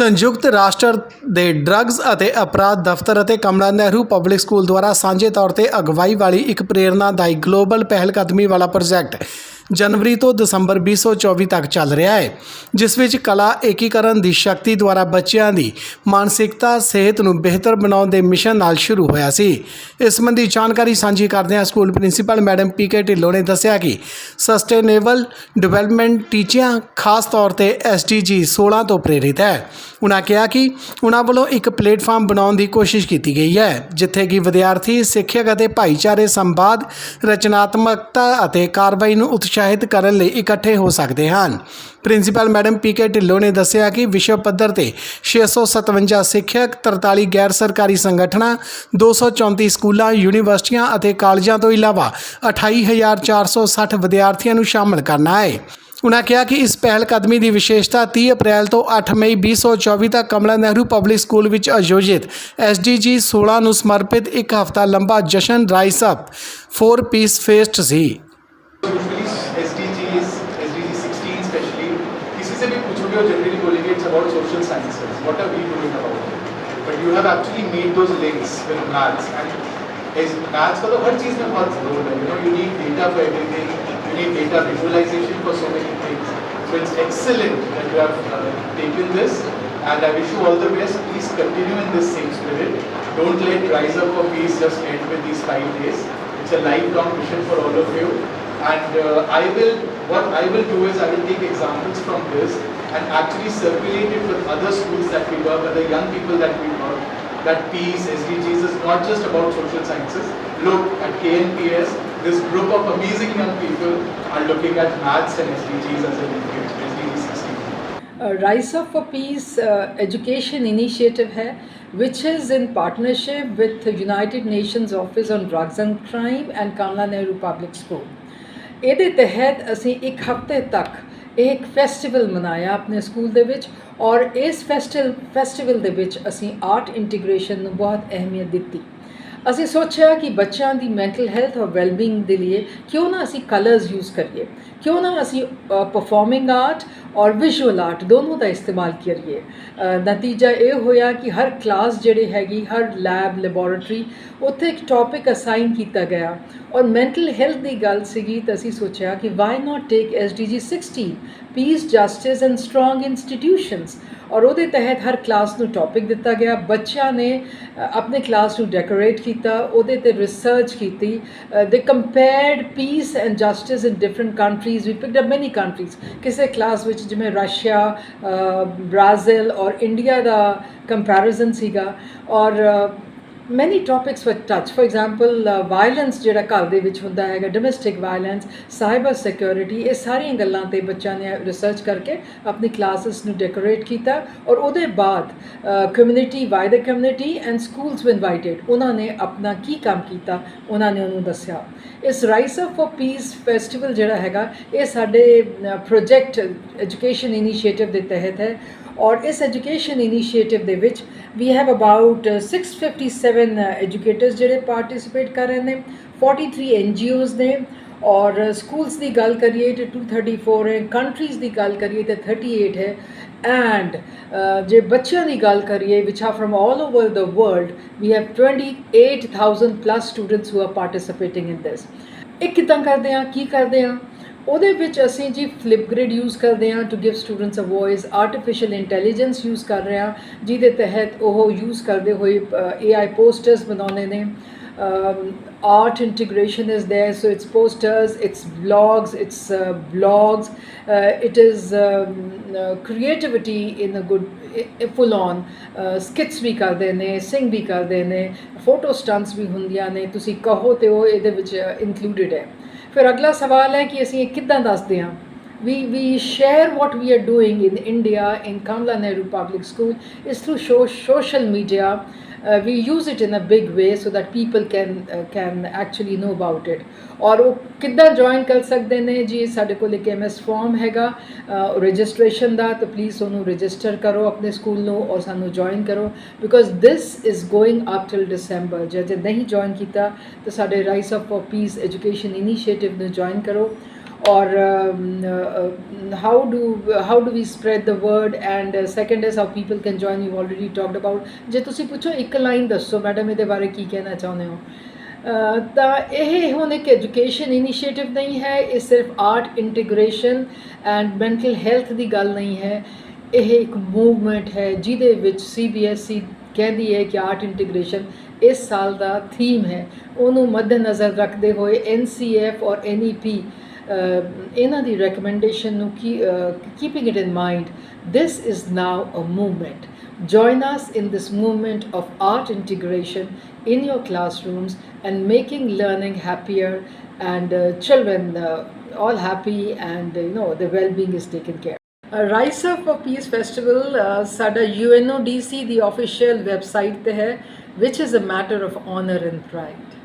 ਸੰਯੁਕਤ ਰਾਸ਼ਟਰ ਦੇ ਡਰੱਗਸ ਅਤੇ ਅਪਰਾਧ ਦਫ਼ਤਰ ਅਤੇ ਕਮਲਾ ਨਹਿਰੂ ਪਬਲਿਕ ਸਕੂਲ ਦੁਆਰਾ ਸਾਂਝੇ ਤੌਰ ਤੇ ਅਗਵਾਈ ਵਾਲੀ ਇੱਕ ਪ੍ਰੇਰਨਾਦਾਇਕ ਗਲੋਬਲ ਪਹਿਲਕਦਮੀ ਵਾਲਾ ਪ੍ਰੋਜੈਕਟ। ਜਨਵਰੀ ਤੋਂ ਦਸੰਬਰ 2024 ਤੱਕ ਚੱਲ ਰਿਹਾ ਹੈ, ਜਿਸ ਵਿੱਚ ਕਲਾ ਏਕੀਕਰਨ ਦੀ ਸ਼ਕਤੀ ਦੁਆਰਾ ਬੱਚਿਆਂ ਦੀ ਮਾਨਸਿਕਤਾ, ਸਿਹਤ ਨੂੰ ਬਿਹਤਰ ਬਣਾਉਣ ਦੇ ਮਿਸ਼ਨ ਨਾਲ ਸ਼ੁਰੂ ਹੋਇਆ ਸੀ। ਇਸ ਸੰਬੰਧੀ ਜਾਣਕਾਰੀ ਸਾਂਝੀ ਕਰਦਿਆਂ school principal madam PK Dhillon ਨੇ ਦੱਸਿਆ ਕਿ ਸਸਟੇਨੇਬਲ ਡਿਵੈਲਪਮੈਂਟ ਟੀਚਿਆਂ, ਖਾਸ ਤੌਰ ਤੇ ਐਸਡੀਜੀ 16 ਤੋਂ ਪ੍ਰੇਰਿਤ ਹੈ। ਉਨ੍ਹਾਂ ਕਿਹਾ ਕਿ ਉਹਨਾਂ ਵੱਲੋਂ ਇੱਕ ਪਲੇਟਫਾਰਮ ਬਣਾਉਣ ਦੀ ਕੋਸ਼ਿਸ਼ ਕੀਤੀ ਗਈ ਹੈ, ਜਿੱਥੇ ਕਿ ਵਿਦਿਆਰਥੀ, ਸਿੱਖਿਅਕ ਅਤੇ ਭਾਈਚਾਰੇ ਸੰਵਾਦ, ਰਚਨਾਤਮਕਤਾ ਅਤੇ ਕਾਰਵਾਈ ਨੂੰ ਉਤਸ਼ਾਹਿਤ ਕਰਨ ਲਈ ਇਕੱਠੇ ਹੋ ਸਕਦੇ ਹਨ। ਪ੍ਰਿੰਸੀਪਲ ਮੈਡਮ ਪੀਕੇ ਢਿੱਲੋਂ ਨੇ ਦੱਸਿਆ ਕਿ ਵਿਸ਼ਵ ਪੱਧਰ ਤੇ 657 ਸਿੱਖਿਅਕ 43 ਗੈਰ ਸਰਕਾਰੀ ਸੰਗਠਨਾਂ 234 ਸਕੂਲਾਂ, ਯੂਨੀਵਰਸਿਟੀਆਂ ਅਤੇ ਕਾਲਜਾਂ ਤੋਂ ਇਲਾਵਾ 28460 ਵਿਦਿਆਰਥੀਆਂ ਨੂੰ ਸ਼ਾਮਲ ਕਰਨਾ ਹੈ। ਉਨ੍ਹਾਂ ਕਿਹਾ ਕਿ ਇਸ ਪਹਿਲ ਕਦਮੀ ਦੀ ਵਿਸ਼ੇਸ਼ਤਾ 30 ਅਪ੍ਰੈਲ ਤੋਂ 8 ਮਈ 2024 ਤੱਕ ਕਮਲਾ ਨਹਿਰੂ ਪਬਲਿਕ ਸਕੂਲ ਵਿੱਚ ਆਯੋਜਿਤ SDG 16 ਨੂੰ ਸਮਰਪਿਤ ਇੱਕ ਹਫ਼ਤਾ ਲੰਬਾ ਜਸ਼ਨ ਰਾਈਸ ਅਪ 4 ਪੀਸ ਫੇਸਟ ਸੀ। services. What are we doing about it? But you have actually made those links with maths. And is maths for the whole thing mein bahut role. You know, you need data for everything. You need data visualization for so many things. So it's excellent that you have uh, taken this. And I wish you all the best. Please continue in this same spirit. Don't let Rise Up for Peace just end with these five days. It's a lifelong mission for all of you. And uh, I will, what I will do is I will take examples from this and actually circulate it with other schools that we work, other young people that we work. That peace, SDGs is not just about social sciences. Look at KNPS, this group of amazing young people are looking at maths and SDGs as a linkage, SDG 16. Rise Up for Peace uh, education initiative है which is in partnership with the United Nations Office on Drugs and Crime and Kamla Nehru Public School. ਇਹਦੇ ਤਹਿਤ ਅਸੀਂ ਇੱਕ ਹਫ਼ਤੇ ਤੱਕ ਇਹ ਇੱਕ festival ਮਨਾਇਆ ਆਪਣੇ ਸਕੂਲ ਦੇ ਵਿੱਚ ਔਰ ਇਸ ਫੈਸਟੀਵਲ ਫੈਸਟੀਵਲ ਦੇ ਵਿੱਚ ਅਸੀਂ ਆਰਟ ਇੰਟੀਗ੍ਰੇਸ਼ਨ ਨੂੰ ਬਹੁਤ ਅਹਿਮੀਅਤ ਦਿੱਤੀ। ਅਸੀਂ ਸੋਚਿਆ ਕਿ ਬੱਚਿਆਂ ਦੀ ਮੈਂਟਲ ਹੈਲਥ ਔਰ ਵੈਲਬੀਇੰਗ ਦੇ ਲਈ ਕਿਉਂ ਨਾ ਅਸੀਂ ਕਲਰਸ ਯੂਜ਼ ਕਰੀਏ, ਕਿਉਂ ਨਾ ਅਸੀਂ ਪਰਫਾਰਮਿੰਗ ਆਰਟ ਔਰ ਵਿਜ਼ੂਅਲ ਆਰਟ ਦੋਨੋਂ ਦਾ ਇਸਤੇਮਾਲ ਕਰੀਏ। ਨਤੀਜਾ ਇਹ ਹੋਇਆ ਕਿ ਹਰ ਕਲਾਸ ਜਿਹੜੀ ਹੈਗੀ, ਹਰ ਲੈਬ ਲੈਬੋਰੇਟਰੀ ਉੱਥੇ ਇੱਕ ਟੌਪਿਕ ਅਸਾਈਨ ਕੀਤਾ ਗਿਆ ਔਰ ਮੈਂਟਲ ਹੈਲਥ ਦੀ ਗੱਲ ਸੀਗੀ ਤਾਂ ਅਸੀਂ ਸੋਚਿਆ ਕਿ why not take SDG 16 peace justice and strong institutions ਔਰ ਉਹਦੇ ਤਹਿਤ ਹਰ ਕਲਾਸ ਨੂੰ ਟੌਪਿਕ ਦਿੱਤਾ ਗਿਆ। ਬੱਚਿਆਂ ਨੇ ਆਪਣੇ ਕਲਾਸ ਨੂੰ ਡੈਕੋਰੇਟ ਕੀਤਾ, ਉਹਦੇ ਤੇ ਰਿਸਰਚ ਕੀਤੀ। They compared peace and justice in different countries we picked up many countries ਕਿਸੇ ਕਲਾਸ ਵਿੱਚ ਜਿਵੇਂ ਰਸ਼ੀਆ ਬ੍ਰਾਜ਼ੀਲ ਔਰ ਇੰਡੀਆ ਦਾ ਕੰਪੈਰੀਜ਼ਨ ਸੀਗਾ। ਔਰ ਮੈਨੀ ਟੌਪਿਕਸ ਵਰ ਟੱਚ ਫॉर ਐਗਜ਼ਾਮਪਲ ਵਾਇਲੈਂਸ ਜਿਹੜਾ ਘਰ ਦੇ ਵਿੱਚ ਹੁੰਦਾ ਹੈਗਾ ਡੋਮੈਸਟਿਕ ਵਾਇਲੈਂਸ ਸਾਈਬਰ ਸਿਕਿਉਰਿਟੀ ਇਹ ਸਾਰੀਆਂ ਗੱਲਾਂ ਤੇ ਬੱਚਿਆਂ ਨੇ ਰਿਸਰਚ ਕਰਕੇ ਆਪਣੀ ਕਲਾਸਸ ਨੂੰ ਡੈਕੋਰੇਟ ਕੀਤਾ ਔਰ ਉਹਦੇ ਬਾਅਦ community by the community and schools we invited ਉਹਨਾਂ ਨੇ ਆਪਣਾ ਕੀ ਕੰਮ ਕੀਤਾ? ਉਹਨਾਂ ਨੇ ਉਹਨੂੰ ਦੱਸਿਆ। ਇਸ rise up for peace festival ਜਿਹੜਾ ਹੈਗਾ, ਇਹ ਸਾਡੇ ਪ੍ਰੋਜੈਕਟ ਐਜੂਕੇਸ਼ਨ ਇਨੀਸ਼ੀਏਟਿਵ ਦੇ ਤਹਿਤ ਹੈ ਔਰ ਇਸ ਐਜੂਕੇਸ਼ਨ ਇਨੀਸ਼ੀਏਟਿਵ ਦੇ ਵਿੱਚ ਵੀ ਹੈਵ ਅਬਾਊਟ 657 ਐਜੂਕੇਟਰਸ ਜਿਹੜੇ ਪਾਰਟਿਸਿਪੇਟ ਕਰ ਰਹੇ ਨੇ 43 ਐਨਜੀਓਜ਼ ਨੇ, ਔਰ uh, ਸਕੂਲਸ ਦੀ ਗੱਲ ਕਰੀਏ ਤੇ 234 ਹੈ ਕੰਟਰੀਜ਼ ਦੀ ਗੱਲ ਕਰੀਏ ਤੇ 38 ਹੈ ਐਂਡ uh, ਜੇ ਬੱਚਿਆਂ ਦੀ ਗੱਲ ਕਰੀਏ ਵਿਚ ਆ from all over the world we have 28000 plus students who are participating in this ਇਹ ਕਿਦਾਂ ਕਰਦੇ ਆ ਕੀ ਕਰਦੇ ਆ ਉਹਦੇ ਵਿੱਚ ਅਸੀਂ ਜੀ ਫਲਿਪਗ੍ਰਿਡ ਯੂਜ਼ ਕਰਦੇ ਹਾਂ to give students a voice artificial intelligence use ਕਰ ਰਹੇ ਹਾਂ ਜਿਹਦੇ ਤਹਿਤ ਉਹ ਯੂਜ਼ ਕਰਦੇ ਹੋਏ AI ਪੋਸਟਰਸ ਬਣਾਉਂਦੇ ਨੇ art integration is there so it's posters it's blogs it's uh, blogs uh, it is um, uh, creativity in a good full on skits ਵੀ ਕਰਦੇ ਨੇ sing ਵੀ ਕਰਦੇ ਨੇ ਫੋਟੋ ਸਟੰਟਸ ਵੀ ਹੁੰਦੀਆਂ ਨੇ ਤੁਸੀਂ ਕਹੋ ਤੇ ਉਹ ਇਹਦੇ ਵਿੱਚ ਇਨਕਲੂਡਡ ਹੈ। ਫਿਰ ਅਗਲਾ ਸਵਾਲ ਹੈ ਕਿ ਅਸੀਂ ਇਹ ਕਿੱਦਾਂ ਦੱਸਦੇ ਹਾਂ? We we share what we are doing in India in Kamla Nehru Public School is through show, social media. Uh, we use it in a big way so that people can uh, can actually know about it. ਔਰ ਉਹ ਕਿੱਦਾਂ join ਕਰ ਸਕਦੇ ਨੇ ਜੀ ਸਾਡੇ ਕੋਲ ਇੱਕ ਐਮਐਸ ਫਾਰਮ ਹੈਗਾ ਰਜਿਸਟ੍ਰੇਸ਼ਨ ਦਾ ਤਾਂ ਪਲੀਜ਼ ਉਹਨੂੰ ਰਜਿਸਟਰ ਕਰੋ ਆਪਣੇ ਸਕੂਲ ਨੂੰ ਔਰ ਸਾਨੂੰ ਜੁਆਇਨ ਕਰੋ because this is going up till December ਜੇ ਜੇ ਨਹੀਂ ਜੁਆਇਨ ਕੀਤਾ ਤਾਂ ਸਾਡੇ rise up for peace education initiative ਨੂੰ ਜੁਆਇਨ ਕਰੋ or um, uh, uh, how do how do we spread the word? And uh, second is how people can join. You've already talked about. ਜੇ ਤੁਸੀਂ ਪੁੱਛੋ ਇੱਕ line ਦੱਸੋ madam ਇਹਦੇ ਬਾਰੇ ਕੀ ਕਹਿਣਾ ਚਾਹੁੰਦੇ ਹੋ? ਤਾਂ ਇਹ ਹੁਣ ਇੱਕ ਐਜੂਕੇਸ਼ਨ ਇਨੀਸ਼ੀਏਟਿਵ ਨਹੀਂ ਹੈ ਇਹ ਸਿਰਫ art integration and mental health ਦੀ ਗੱਲ ਨਹੀਂ ਹੈ। ਇਹ ਇੱਕ ਮੂਵਮੈਂਟ ਹੈ ਜਿਹਦੇ ਵਿੱਚ ਸੀਬੀਐਸਈ ਕਹਿੰਦੀ ਹੈ ਕਿ ਆਰਟ ਇੰਟੀਗ੍ਰੇਸ਼ਨ ਇਸ ਸਾਲ ਦਾ ਥੀਮ ਹੈ। ਉਹਨੂੰ ਮੱਦੇਨਜ਼ਰ ਰੱਖਦੇ ਹੋਏ ਐਨਸੀਐਫ ਔਰ ਐਨਈਪੀ ਇਹਨਾਂ ਦੀ ਰეკਮੈਂਡੇਸ਼ਨ ਨੂੰ ਕੀ keeping it this is now a movement. Join us in this movement of art integration in your classrooms and making learning happier and uh, children uh, all happy and you know the well-being is taken care rise of peace festival ਸਾਡਾ UNODC ਦੀ official website ਤੇ ਹੈ which is a matter of honor and pride.